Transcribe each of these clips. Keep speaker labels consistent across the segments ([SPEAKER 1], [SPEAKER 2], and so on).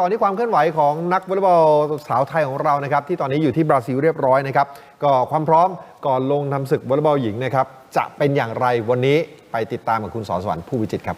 [SPEAKER 1] ต่อที่ความเคลื่อนไหวของนักวอลเลย์บอลสาวไทยของเรานะครับ ที่ตอนนี้อยู่ที่บราซิลเรียบร้อยนะครับ ก็ความพร้อมก่อนลงทำศึกวอลเลย์บอลหญิงนะครับ จะเป็นอย่างไรวันนี้ไปติดตามกับคุณสอนสวรรค์ผู้วิจิตครับ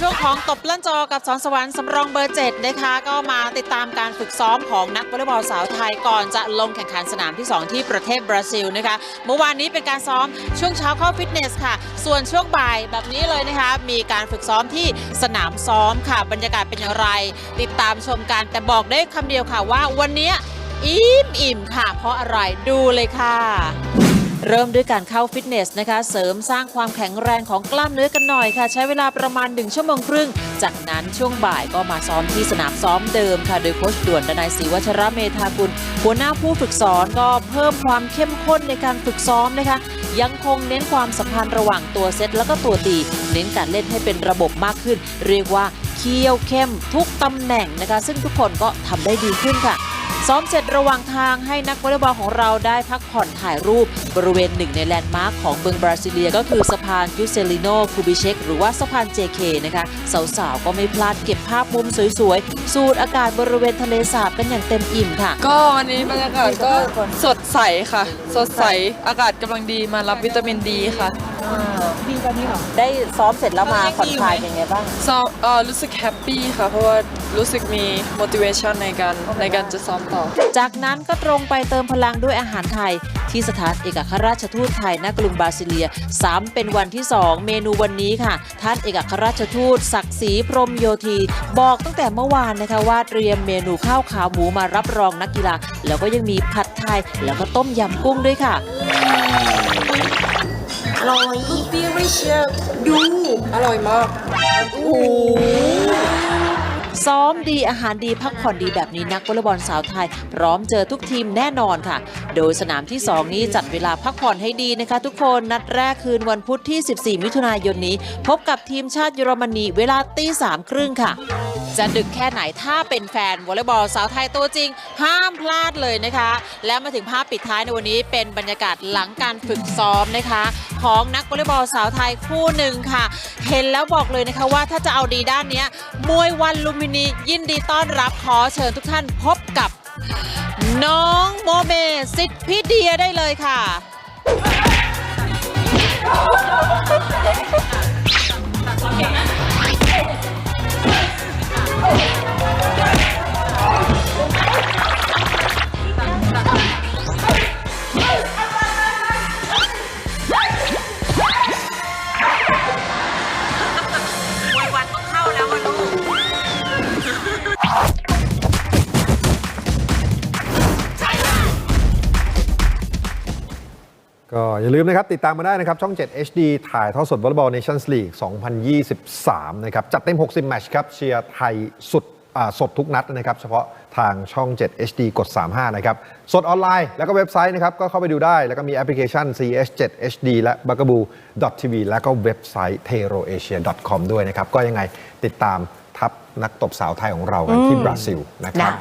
[SPEAKER 2] ช่วงของตบเล่นจอกับสอนสวรรค์สำรองเบอร์7นะคะ ก็มาติดตามการฝึกซ้อมของนักวอลเลย์บอลสาวไทยก่อนจะลงแข่งขันสนามที่ 2 ที่ประเทศบราซิลนะคะ เมื่อวานนี้เป็นการซ้อมช่วงเช้าเข้าฟิตเนสค่ะ ส่วนช่วงบ่ายแบบนี้เลยนะคะ มีการฝึกซ้อมที่สนามซ้อมค่ะ บรรยากาศเป็นอย่างไร ติดตามชมกันแต่บอกได้คำเดียวค่ะว่าวันนี้อิ่มอิ่มค่ะ เพราะอะไรดูเลยค่ะ เริ่มด้วยการเข้าฟิตเนสนะคะ เสริมสร้างความแข็งแรงของกล้ามเนื้อกันหน่อยค่ะ ใช้เวลาประมาณ 1 ชั่วโมงครึ่ง จากนั้นช่วงบ่ายก็มาซ้อมที่สนามซ้อมเดิมค่ะ โดยโค้ชด่วนดนายศรีวัชระเมธากุลหัวหน้าผู้ฝึกสอนก็เพิ่มความเข้มข้นในการฝึกซ้อมนะคะ ยังคงเน้นความสัมพันธ์ระหว่างตัวเซตแล้วก็ตัวตี เน้นการเล่นให้เป็นระบบมากขึ้น เรียกว่าเคี่ยวเข้มทุกตำแหน่งนะคะ ซึ่งทุกคนก็ทำได้ดีขึ้นค่ะ ซ้อมเสร็จระหว่างทางให้นักวอลเลย์บอลของเราได้พักผ่อนถ่ายรูป บริเวณหนึ่งในแลนด์มาร์คของเมืองบราซิเลียก็คือสะพานยูเซลิโนคูบิเชกหรือว่าสะพาน JK นะคะ สาวๆ ก็ไม่พลาดเก็บภาพมุมสวยๆ สูดอากาศบริเวณทะเลสาบกันอย่างเต็มอิ่มค่ะ
[SPEAKER 3] ก็วันนี้บรรยากาศก็สดใสค่ะ สดใสอากาศกำลังดีมารับวิตามินดีค่ะ
[SPEAKER 2] ได้ซ้อมเสร็จแล้วมาผ่อนคลายเป็นไงบ้าง
[SPEAKER 3] ซ้อมเอ่อรู้สึกแฮปปี้ค่ะ เพราะว่ารู้สึกมี motivation ในการในการจะซ้อมต่อ
[SPEAKER 2] จากนั้นก็ตรงไปเติมพลังด้วยอาหารไทย ที่สถานเอกอัครราชทูตไทยณกรุงบราซิเลียซ้ำเป็นวันที่ 2 เมนูวันนี้ค่ะ ท่านเอกอัครราชทูตศักดิ์ศรีพรหมโยธี บอกตั้งแต่เมื่อวานนะคะว่าเตรียมเมนูข้าวขาหมูมารับรองนักกีฬา แล้วก็ยังมีผัดไทย แล้วก็ต้มยำกุ้งด้วยค่ะ
[SPEAKER 3] อร่อยมาก
[SPEAKER 2] ซ้อมดีอาหารดีพักผ่อนดีแบบนี้นักวอลเลย์บอลสาวไทย พร้อมเจอทุกทีมแน่นอนค่ะ โดยสนามที่ 2 นี้จัดเวลาพักผ่อนให้ดีนะคะ ทุกคนนัดแรกคืนวันพุธที่ 14 มิถุนายนนี้ พบกับทีมชาติเยอรมนีเวลาตีสามครึ่งค่ะ จะดึกแค่ไหนถ้าเป็นแฟนวอลเลย์บอลสาวไทยตัวจริง ห้ามพลาดเลยนะคะ และมาถึงภาพปิดท้ายในวันนี้เป็นบรรยากาศหลังการฝึกซ้อมนะคะ ของนักวอลเลย์บอลสาวไทยคู่หนึ่งค่ะ เห็นแล้วบอกเลยนะคะว่าถ้าจะเอาดีด้านนี้มวยวันลุมพินียินดีต้อนรับขอเชิญทุกท่านพบกับ น้องโมเมสิทธิ์พิเดียได้เลยค่ะ
[SPEAKER 1] ก็อย่าลืมนะครับ ติดตามมาได้นะครับ ช่อง 7 HD ถ่ายทอดสดวอลเลย์บอลเนชั่นส์ลีก 2023 นะครับ จัดเต็ม 60 แมตช์ครับ เชียร์ไทยสุดอ่าสดทุกนัดนะครับ เฉพาะทางช่อง 7 HD กด 35 นะครับ สดออนไลน์แล้วก็เว็บไซต์นะครับ ก็เข้าไปดูได้ แล้วก็มีแอปพลิเคชัน CS7 HD และ b u g a b o o TV แล้วก็เว็บไซต์ teroasia.com ด้วยนะครับ ก็ยังไงติดตามทัพนักตบสาวไทยของเรากันที่บราซิลนะครับ